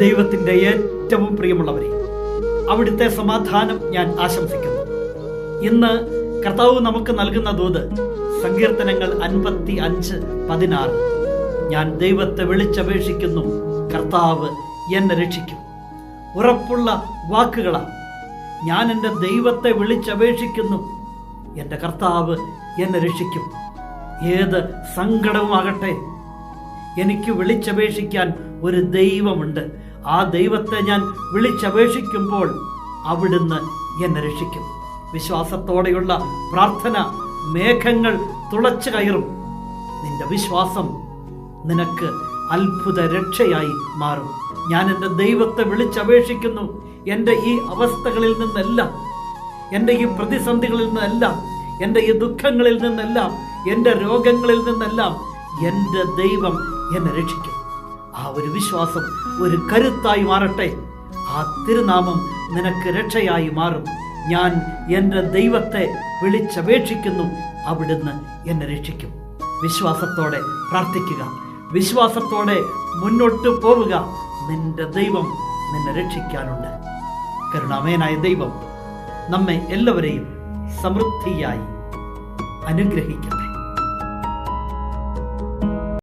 ദൈവത്തിന്റെ ഏറ്റവും പ്രിയമുള്ളവരെ അവിടുത്തെ സമാധാനം ഞാൻ ആശംസിക്കുന്നു. ഇന്ന് കർത്താവ് നമുക്ക് നൽകുന്ന ദൂത് സങ്കീർത്തനങ്ങൾ അൻപത്തി അഞ്ച് പതിനാറ്. ഞാൻ ദൈവത്തെ വിളിച്ചപേക്ഷിക്കുന്നു കർത്താവ് എന്നെ രക്ഷിക്കും. ഉറപ്പുള്ള വാക്കുകളാണ് ഞാൻ എന്റെ ദൈവത്തെ വിളിച്ചപേക്ഷിക്കുന്നു എന്റെ കർത്താവ് എന്നെ രക്ഷിക്കും. ഏത് സങ്കടവുമാകട്ടെ എനിക്ക് വിളിച്ചപേക്ഷിക്കാൻ ഒരു ദൈവമുണ്ട്. ആ ദൈവത്തെ ഞാൻ വിളിച്ചപേക്ഷിക്കുമ്പോൾ അവിടുന്ന് എന്നെ രക്ഷിക്കും. വിശ്വാസത്തോടെയുള്ള പ്രാർത്ഥന മേഘങ്ങൾ തുളച്ചു കയറും. നിന്റെ വിശ്വാസം നിനക്ക് അത്ഭുത രക്ഷയായി മാറും. ഞാൻ എന്റെ ദൈവത്തെ വിളിച്ചപേക്ഷിക്കുന്നു. എന്റെ ഈ അവസ്ഥകളിൽ നിന്നെല്ലാം എന്റെ ഈ പ്രതിസന്ധികളിൽ നിന്നെല്ലാം എന്റെ ഈ ദുഃഖങ്ങളിൽ നിന്നെല്ലാം എന്റെ രോഗങ്ങളിൽ നിന്നെല്ലാം എന്റെ ദൈവം എന്നെ രക്ഷിക്കും. ആ ഒരു വിശ്വാസം ഒരു കരുത്തായി മാറട്ടെ. ആ തിരുനാമം നിനക്ക് രക്ഷയായി മാറും. ഞാൻ എന്റെ ദൈവത്തെ വിളിച്ചപേക്ഷിക്കുന്നു. അവിടുന്ന് എന്നെ രക്ഷിക്കും. വിശ്വാസത്തോടെ പ്രാർത്ഥിക്കുക. വിശ്വാസത്തോടെ മുന്നോട്ട് പോവുക. നിന്റെ ദൈവം നിന്നെ രക്ഷിക്കാനുണ്ട്. കരുണാമയനായ ദൈവം നമ്മെ എല്ലാവരെയും സമൃദ്ധിയായി അനുഗ്രഹിക്കട്ടെ.